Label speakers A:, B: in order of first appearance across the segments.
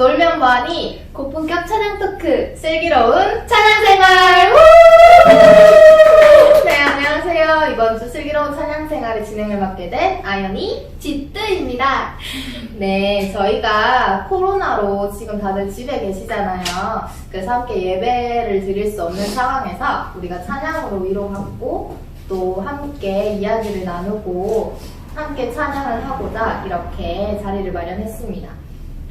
A: 놀면 뭐하니?
B: 고품격 찬양 토크
A: 슬기로운 찬양 생활! 우! 네, 안녕하세요. 이번 주 슬기로운 찬양 생활의 진행을 맡게 된 아연이.
B: 지뜨입니다.
A: 네, 저희가 코로나로 지금 다들 집에 계시잖아요. 그래서 함께 예배를 드릴 수 없는 상황에서 우리가 찬양으로 위로받고 또 함께 이야기를 나누고 함께 찬양을 하고자 이렇게 자리를 마련했습니다.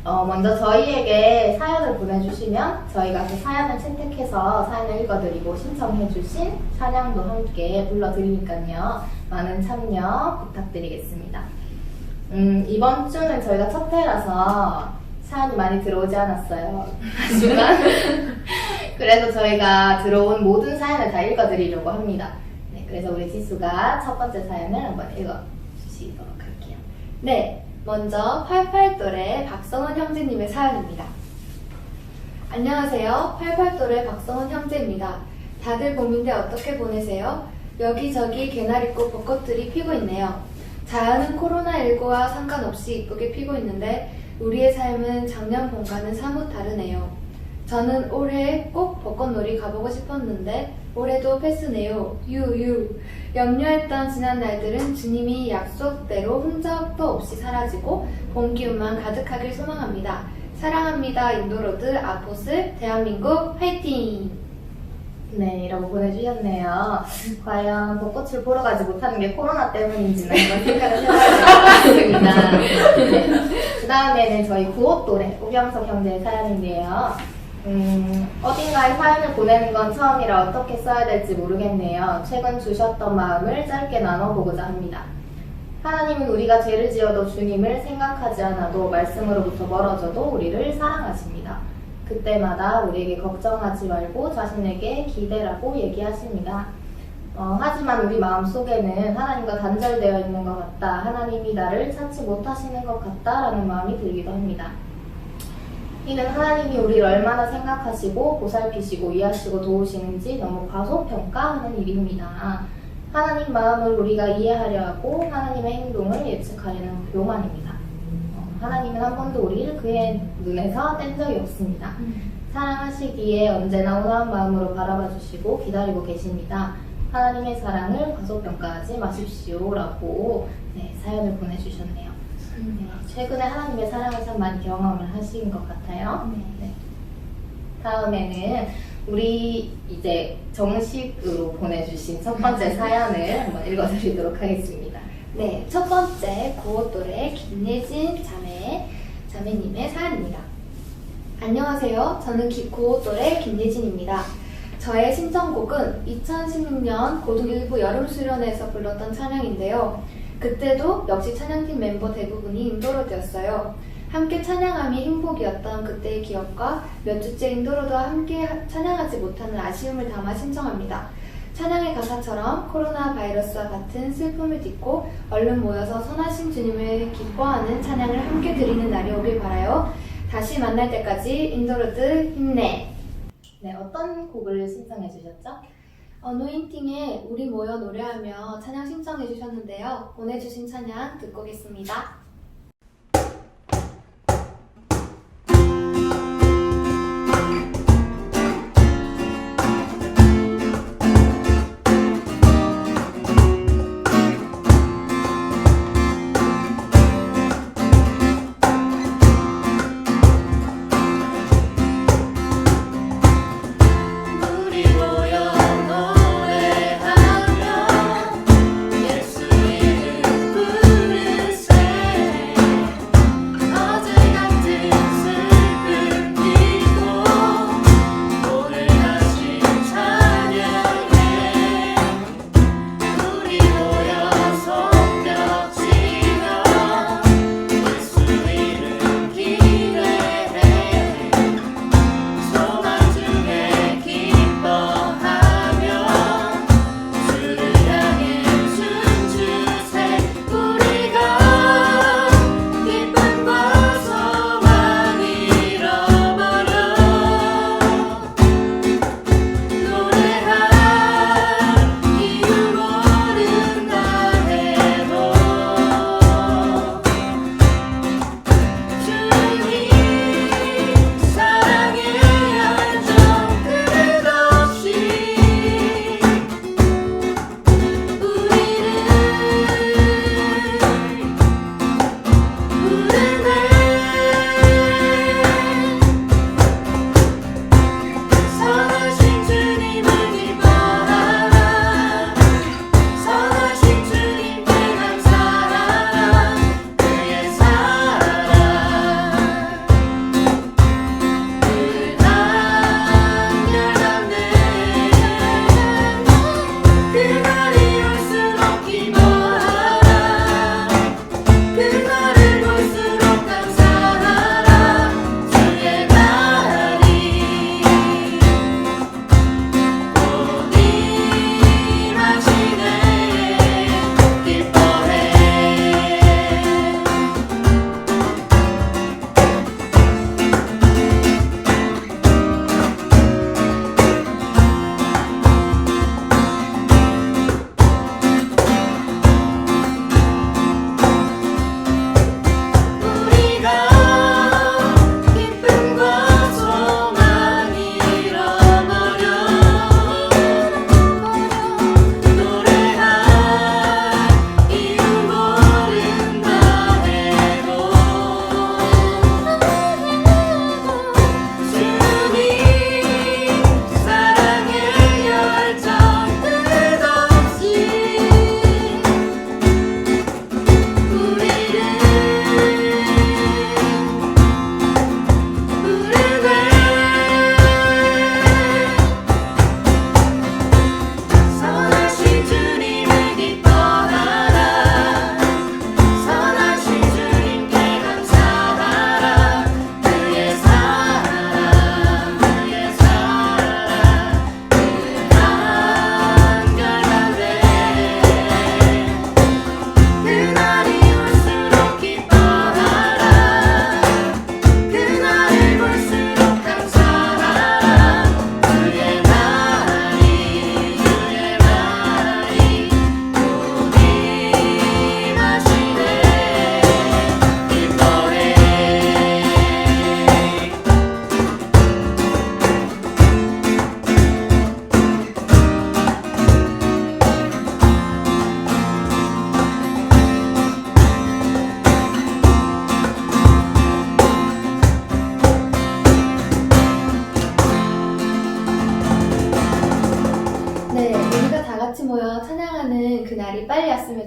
A: 어, 먼저 저희에게 사연을 보내주시면 저희가 그 사연을 채택해서 사연을 읽어드리고 신청해주신 찬양도 함께 불러드리니까요. 많은 참여 부탁드리겠습니다. 음, 이번 주는 저희가 첫 회라서 사연이 많이 들어오지 않았어요. 하지만 그래서 저희가 들어온 모든 사연을 다 읽어드리려고 합니다. 네, 그래서 우리 지수가 첫 번째 사연을 한번 읽어주시도록 할게요.
B: 네, 먼저 88돌의 박성훈 형제님의 사연입니다. 안녕하세요. 88돌의 박성훈 형제입니다. 다들 봄인데 어떻게 보내세요? 여기저기 개나리꽃 벚꽃들이 피고 있네요. 자연은 코로나19와 상관없이 이쁘게 피고 있는데 우리의 삶은 작년 봄과는 사뭇 다르네요. 저는 올해 꼭 벚꽃놀이 가보고 싶었는데 올해도 패스네요. 유유. 염려했던 지난 날들은 주님이 약속대로 흔적도 없이 사라지고 봄 기운만 가득하길 소망합니다. 사랑합니다. 인도로드 아포슬 대한민국 화이팅!
A: 네, 이라고 보내주셨네요. 과연 벚꽃을 보러 가지 못하는 게 코로나 때문인지는 한번 생각을 해봐야 될것 같습니다. 그 다음에는 저희 구호 또래 우병석 형제의 사연인데요. 음, 어딘가에 사연을 보내는 건 처음이라 어떻게 써야 될지 모르겠네요. 최근 주셨던 마음을 짧게 나눠보고자 합니다. 하나님은 우리가 죄를 지어도 주님을 생각하지 않아도 말씀으로부터 멀어져도 우리를 사랑하십니다. 그때마다 우리에게 걱정하지 말고 자신에게 기대라고 얘기하십니다. 어, 하지만 우리 마음 속에는 하나님과 단절되어 있는 것 같다. 하나님이 나를 찾지 못하시는 것 같다라는 마음이 들기도 합니다. 이는 하나님이 우리를 얼마나 생각하시고 보살피시고 이해하시고 도우시는지 너무 과소평가하는 일입니다. 하나님 마음을 우리가 이해하려 하고 하나님의 행동을 예측하려는 교만입니다. 어, 하나님은 한 번도 우리를 그의 눈에서 뗀 적이 없습니다. 사랑하시기에 언제나 온화한 마음으로 바라봐 주시고 기다리고 계십니다. 하나님의 사랑을 과소평가하지 마십시오 라고 네, 사연을 보내주셨네요. 네, 최근에 하나님의 사랑을 참 많이 경험을 하신 것 같아요. 네. 다음에는 우리 이제 정식으로 보내주신 첫 번째 사연을 한번 읽어드리도록 하겠습니다.
B: 네, 첫 번째 구호돌의 김예진 자매, 자매님의 사연입니다. 안녕하세요. 저는 기- 구호돌의 김예진입니다. 저의 신청곡은 2016년 고등 일부 여름 수련회에서 불렀던 찬양인데요. 그때도 역시 찬양팀 멤버 대부분이 인도로드였어요. 함께 찬양함이 행복이었던 그때의 기억과 몇 주째 인도로드와 함께 하- 찬양하지 못하는 아쉬움을 담아 신청합니다. 찬양의 가사처럼 코로나 바이러스와 같은 슬픔을 딛고 얼른 모여서 선하신 주님을 기뻐하는 찬양을 함께 드리는 날이 오길 바라요. 다시 만날 때까지 인도로드 힘내!
A: 네, 어떤 곡을 신청해 주셨죠?
B: 어노인팅에 우리 모여 노래하며 찬양 신청해 주셨는데요. 보내주신 찬양 듣고 오겠습니다.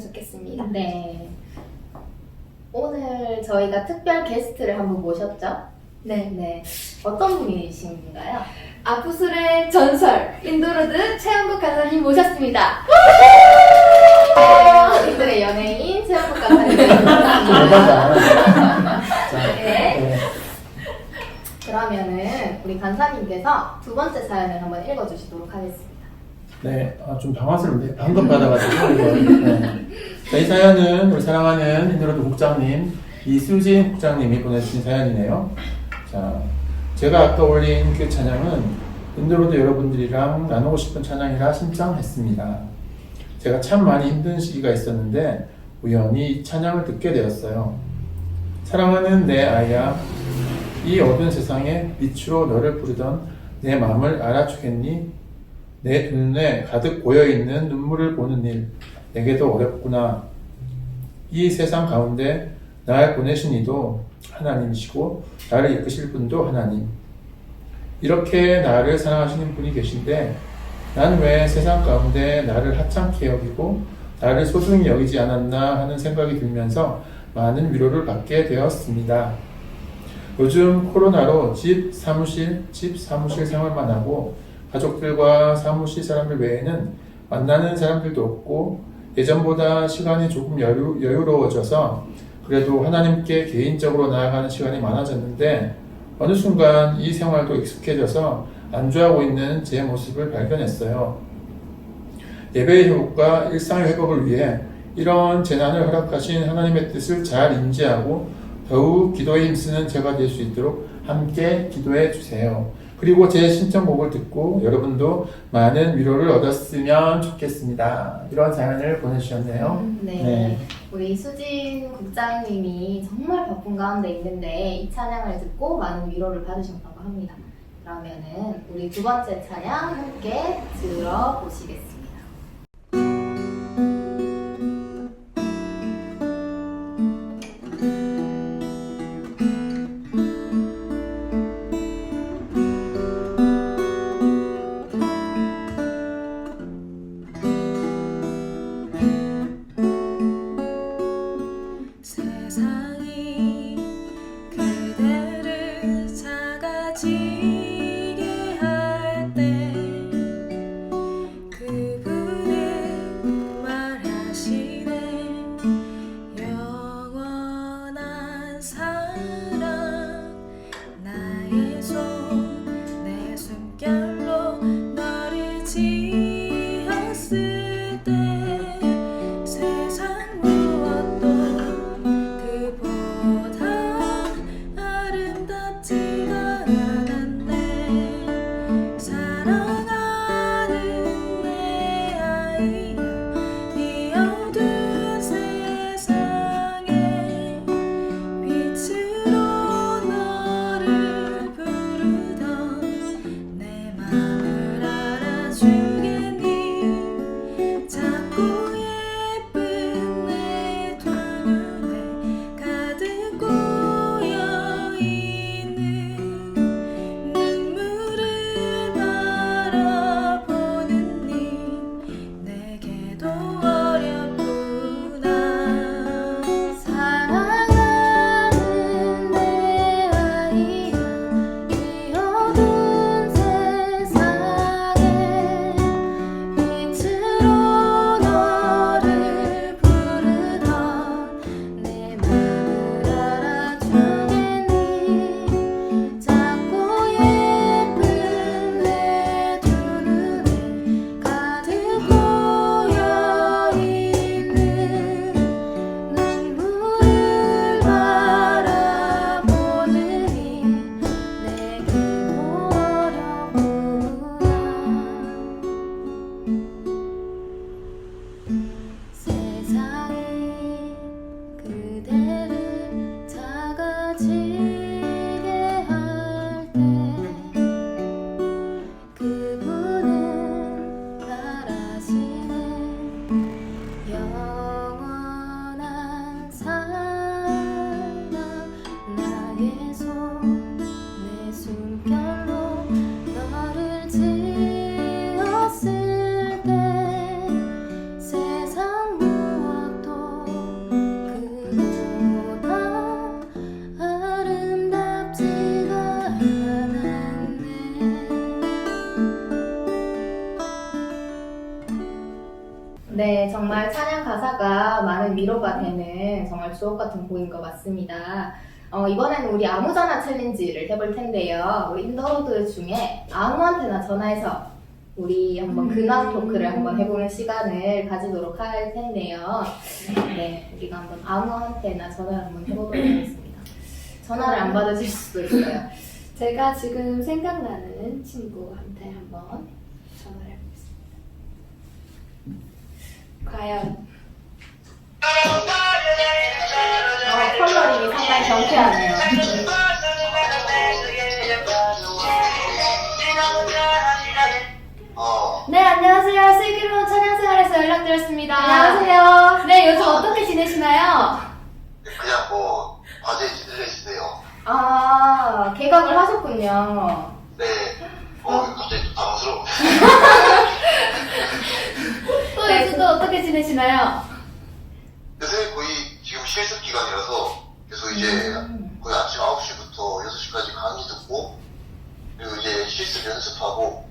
B: 좋겠습니다.
A: 네. 오늘 저희가 특별 게스트를 한 분 모셨죠?
B: 네.
A: 네. 어떤 분이신가요?
B: 아프술의 전설 인도로드 최영국 간사님 모셨습니다.
A: 우리들의 연예인 최영국 모셨습니다. 네.
C: 네.
A: 그러면은 우리 간사님께서 두 번째 사연을 한번 읽어주시도록 하겠습니다.
C: 네, 아, 좀 당황스럽네. 방금 받아가지고. 네. 자, 이 사연은 우리 사랑하는 인도로드 국장님, 이수진 국장님이 보내주신 사연이네요. 자, 제가 아까 올린 그 찬양은 인도로드 여러분들이랑 나누고 싶은 찬양이라 신청했습니다. 제가 참 많이 힘든 시기가 있었는데 우연히 이 찬양을 듣게 되었어요. 사랑하는 내 아이야, 이 어두운 세상에 빛으로 너를 부르던 내 마음을 알아주겠니? 내두 눈에 가득 고여있는 눈물을 보는 일, 내게도 어렵구나. 이 세상 가운데 날 보내신 이도 하나님이시고, 나를 이끄실 분도 하나님. 이렇게 나를 사랑하시는 분이 계신데, 난 왜 세상 가운데 나를 하찮게 여기고, 나를 소중히 여기지 않았나 하는 생각이 들면서 많은 위로를 받게 되었습니다. 요즘 코로나로 집, 사무실, 집, 사무실 생활만 하고 가족들과 사무실 사람들 외에는 만나는 사람들도 없고 예전보다 시간이 조금 여유, 여유로워져서 그래도 하나님께 개인적으로 나아가는 시간이 많아졌는데 어느 순간 이 생활도 익숙해져서 안주하고 있는 제 모습을 발견했어요. 예배의 회복과 일상의 회복을 위해 이런 재난을 허락하신 하나님의 뜻을 잘 인지하고 더욱 기도에 힘쓰는 제가 될 수 있도록 함께 기도해 주세요. 그리고 제 신청곡을 듣고 여러분도 많은 위로를 얻었으면 좋겠습니다. 이런 사연을 보내주셨네요.
A: 네.
C: 네.
A: 우리 수진 국장님이 정말 바쁜 가운데 있는데 이 찬양을 듣고 많은 위로를 받으셨다고 합니다. 그러면은 우리 두 번째 찬양 함께 들어보시겠습니다.
D: 你所。
A: 많은 위로가 되는 정말 주옥 같은 곡인 것 같습니다. 어, 이번에는 우리 아무 전화 챌린지를 해볼 텐데요. 우리 인더로드 중에 아무한테나 전화해서 우리 한번 근황 토크를 한번 해보는 시간을 가지도록 할 텐데요. 네, 우리가 한번 아무한테나 전화를 한번 해보도록 하겠습니다. 전화를 안 받으실 수도 있어요.
B: 제가 지금 생각나는 친구한테 한번 전화를 해보겠습니다. 과연
A: 어, 컬러링이 상당히 경쾌하네요.
E: 어,
B: 네 안녕하세요 슬기로운 찬양생활에서 연락드렸습니다.
A: 안녕하세요.
B: 네 요즘 어떻게 지내시나요?
E: 그냥 뭐 과제에 찌들려 있어요.
A: 아, 개각을 하셨군요.
E: 네, 어, 갑자기 좀 당황스러운
B: 또 어떻게 지내시나요?
E: 요새 거의 지금 실습 기간이라서 계속 이제 거의 아침 9시부터 6시까지 강의 듣고 그리고 이제 실습 연습하고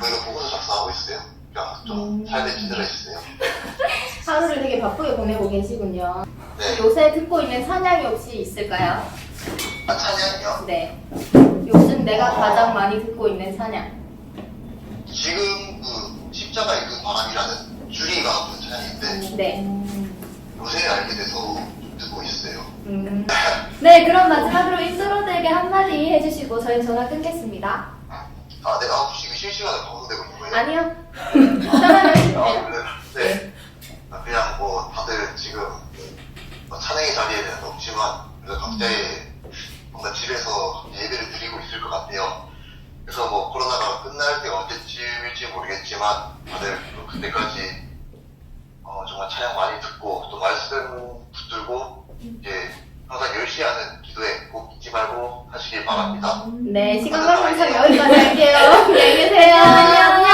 E: 거기가 보고서 작성하고 있어요. 그냥 좀 삶에 찌들어 있어요.
A: 하루를 되게 바쁘게 보내고 계시군요.
E: 네,
A: 요새 듣고 있는 찬양이 혹시 있을까요?
E: 아, 찬양이요?
A: 네. 요즘 내가 가장 많이 듣고 있는 찬양.
E: 지금 그 십자가의 그 바람이라는 줄이가 부른 찬양인데
A: 네.
E: 요새 알게 돼서 좀 듣고 있어요.
A: 음,
B: 네 그럼 마지막으로 인트로들에게 한마디 해주시고 저희 전화 끊겠습니다.
E: 아, 네, 9시 그 실시간에 방송되고 있는 거예요?
A: 아니요. 편안하게
E: 아,
A: 해주세요.
E: 그래요? 네. 아, 그냥 뭐 다들 지금 뭐 찬양의 자리에는 없지만 그래도 각자의 뭔가 집에서 예배를 드리고 있을 것 같아요. 그래서 뭐 코로나가 끝날 때가 언제쯤일지 모르겠지만 다들 또 그때까지 어, 정말 찬양 많이 듣고 또 말씀 붙들고 이제 항상 열심히 하는 기도에 꼭 잊지 말고 하시길 바랍니다.
A: 네, 시간 관계상 여기까지 할게요. 안녕히 계세요.
B: 안녕.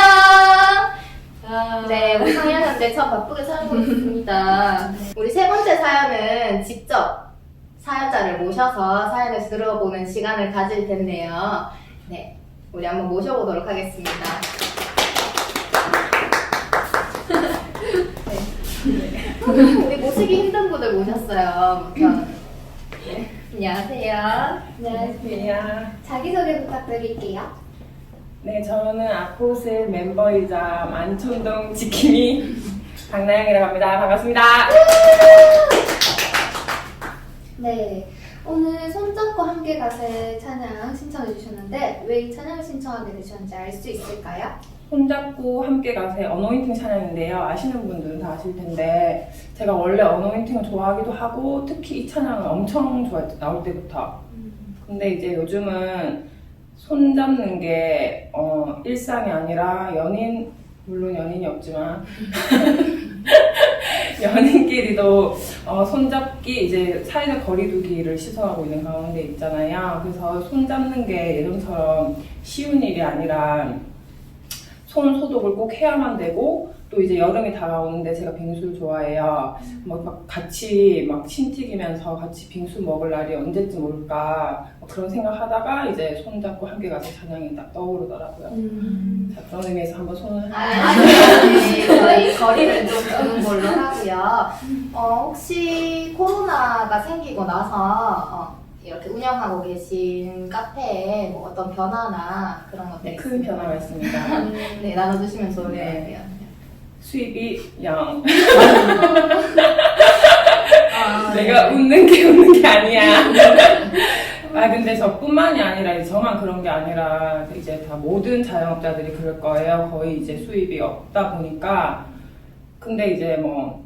B: 아,
A: 네, 우리 상현한테 참 바쁘게 살고 있습니다. 우리 세 번째 사연은 직접 사연자를 모셔서 사연을 들어보는 시간을 가질 텐데요. 네, 우리 한번 모셔보도록 하겠습니다. 네. 우리 모시기 힘든 분을 모셨어요. 우선. 네, 안녕하세요.
B: 안녕하세요. 자기소개 부탁드릴게요.
F: 네, 저는 아코스의 멤버이자 만촌동 지킴이 박나영이라고 합니다. 반갑습니다.
B: 네, 오늘 손잡고 함께 가세 찬양 신청해 주셨는데 왜 이 찬양을 신청하게 되셨는지 알 수 있을까요?
F: 손잡고 함께 가세 어노인팅 찬양인데요. 아시는 분들은 다 아실 텐데 제가 원래 어노인팅을 좋아하기도 하고 특히 이 찬양을 엄청 좋아했죠. 나올 때부터. 근데 이제 요즘은 손 잡는 게 어, 일상이 아니라 연인 물론 연인이 없지만 연인끼리도 어, 손잡기 이제 사회적 거리두기를 시도하고 있는 가운데 있잖아요. 그래서 손 잡는 게 예전처럼 쉬운 일이 아니라 손 소독을 꼭 해야만 되고 또 이제 여름이 다가오는데 제가 빙수를 좋아해요. 뭐막 같이 막 신튀기면서 같이 빙수 먹을 날이 언제쯤 올까 뭐 그런 생각하다가 이제 손 잡고 함께 가서 찬양이 딱 떠오르더라고요. 자 그런 의미에서 한번 손을
A: 아니, 저희 거리를 좀 두는 걸로 하고요. 어, 혹시 코로나가 생기고 나서 어, 이렇게 운영하고 계신 카페에 뭐 어떤 변화나 그런 것들이
F: 네, 큰 변화가 있습니다.
A: 네, 나눠주시면 좋을 것
F: 네.
A: 같아요.
F: 수입이 영.
A: 아,
F: 내가
A: 네.
F: 웃는 게 웃는 게 아니야. 아 근데 저뿐만이 아니라 이제 저만 그런 게 아니라 이제 다 모든 자영업자들이 그럴 거예요. 거의 이제 수입이 없다 보니까 근데 이제 뭐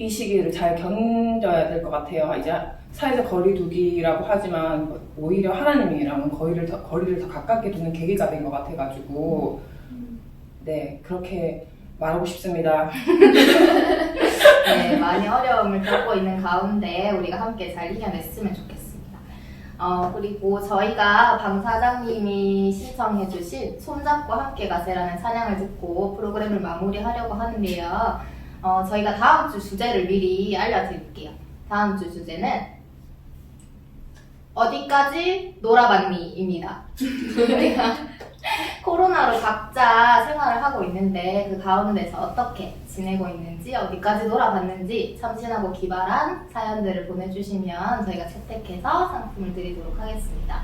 F: 이 시기를 잘 견뎌야 될 것 같아요. 이제 사회적 거리두기라고 하지만 오히려 하나님이랑은 거리를 더, 거리를 더 가깝게 두는 계기가 된 것 같아가지고 네 그렇게 말하고 싶습니다.
A: 네, 많이 어려움을 겪고 있는 가운데 우리가 함께 잘 이겨냈으면 좋겠습니다. 어, 그리고 저희가 방 사장님이 신청해주신 손잡고 함께 가세라는 찬양을 듣고 프로그램을 마무리하려고 하는데요. 어, 저희가 다음 주 주제를 미리 알려드릴게요. 다음 주 주제는 어디까지 놀아봤니?입니다. 우리가 코로나로 각자 생활을 하고 있는데 그 가운데서 어떻게 지내고 있는지 어디까지 놀아봤는지 참신하고 기발한 사연들을 보내주시면 저희가 채택해서 상품을 드리도록 하겠습니다.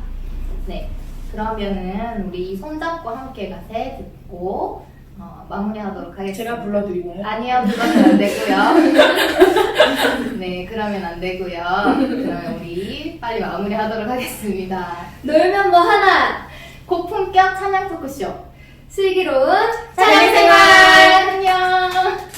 A: 네, 그러면은 우리 손잡고 함께 가세 듣고 어, 마무리하도록 하겠습니다.
F: 제가 불러드리나요?
A: 아니요, 그거는 안 되고요. 네, 그러면 안 되고요. 그러면 우리 빨리 마무리하도록 하겠습니다.
B: 놀면 뭐 하나
A: 고 품격 찬양 토크쇼.
B: 슬기로운
A: 찬양 생활! 안녕.